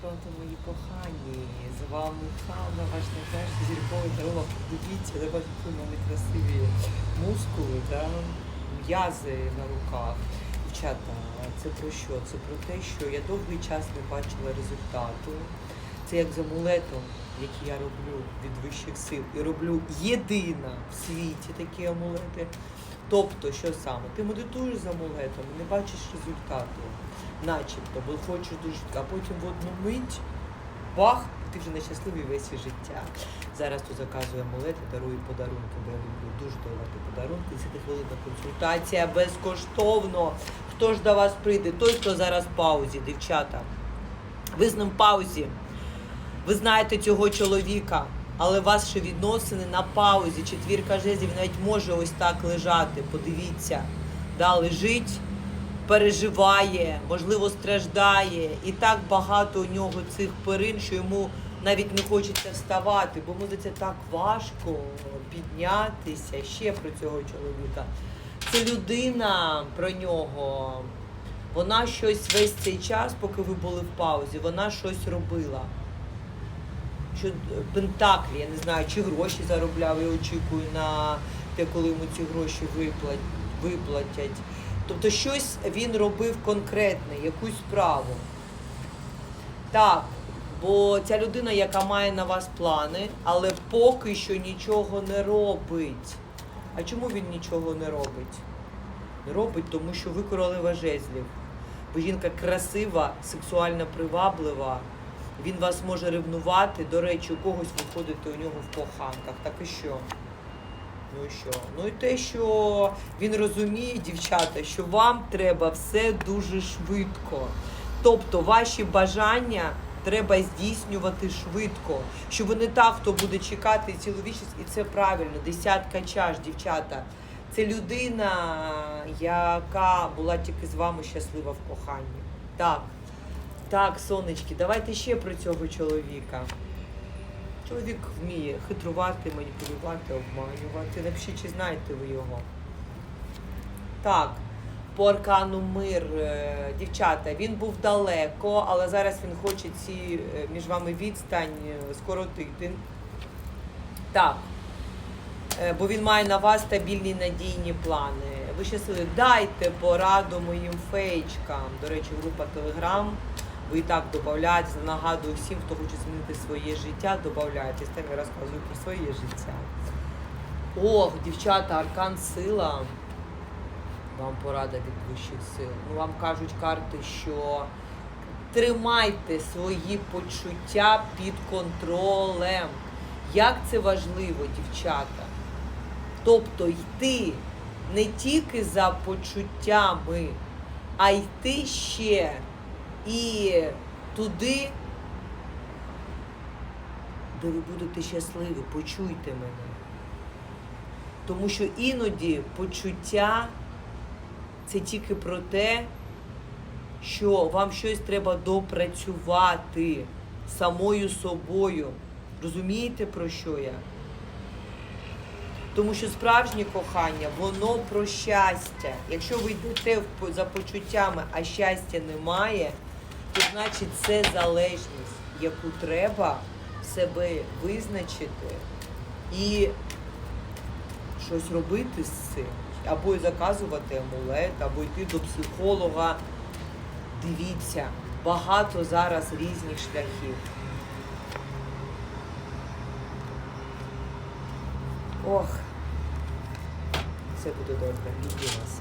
Знакомте мої кохані. З вами Ханна, ваш найкращий зірковий таролог. Дивіться, де бачите в мене красиві мускули, да? м'язи на руках. Дівчата, це про що? Це про те, що я довгий час не бачила результату. Це як з амулетом, який я роблю від вищих сил. І роблю єдина в світі такі амулети. Тобто, що саме? Ти медитуєш з амулетом і не бачиш результату, начебто, бо хочеш дуже, а потім в одну мить бах, ти вже нещасливий весь і життя. Зараз тут заказую амулети, дарую подарунки, бо я люблю дуже давати подарунки. 10 хвилинна консультація безкоштовно. Хто ж до вас прийде? Той, хто зараз в паузі, дівчата. Ви з ним в паузі. Ви знаєте цього чоловіка, але ваші відносини на паузі. Четвірка жезлів навіть може ось так лежати. Подивіться, да, лежить, переживає, можливо, страждає. І так багато у нього цих перин, що йому навіть не хочеться вставати, бо за це так важко піднятися ще про цього чоловіка. Це людина про нього. Вона щось весь цей час, поки ви були в паузі, вона щось робила що Пентаклі, я не знаю, чи гроші заробляв, я очікую на те, коли йому ці гроші виплатять. Тобто щось він робив конкретне, якусь справу. Так, бо ця людина, яка має на вас плани, але поки що нічого не робить. А чому він нічого не робить? Не робить, тому що ви королева жезлів. Бо жінка красива, сексуально приваблива. Він вас може ревнувати. До речі, у когось виходите у нього в коханках. Так і що? Ну і що? Ну і те, що він розуміє, дівчата, що вам треба все дуже швидко. Тобто ваші бажання треба здійснювати швидко. Що ви не так, хто буде чекати цілу вічність, і це правильно. Десятка чаш, дівчата. Це людина, яка була тільки з вами щаслива в коханні. Так. Так, сонечки, давайте ще про цього чоловіка. Чоловік вміє хитрувати, маніпулювати, обманювати. Напишіть, чи знаєте ви його. Так, по аркану мир, е, дівчата, він був далеко, але зараз він хоче ці е, між вами відстань е, скоротити. Так. Бо він має на вас стабільні надійні плани. Ви щасливі, дайте пораду моїм фейчкам. До речі, група Телеграм. Ви так додаєтесь. Нагадую всім, хто хоче змінити своє життя, додаєтесь. Там я розказую про своє життя. Ох, дівчата, аркан сила. Вам порада від вищих сил. Ну, вам кажуть карти, що тримайте свої почуття під контролем. Як це важливо, дівчата? Тобто йти не тільки за почуттями, а йти ще і туди, де ви будете щасливі, почуйте мене. Тому що іноді почуття це тільки про те, що вам щось треба допрацювати самою собою. Розумієте, про що я? Тому що справжнє кохання, воно про щастя. Якщо ви йдете за почуттями, а щастя немає, то значить це залежність, яку треба себе визначити і щось робити з цим. Або заказувати амулет, або йти до психолога. Дивіться, багато зараз різних шляхів. Ох, все буде добре. Люблю вас.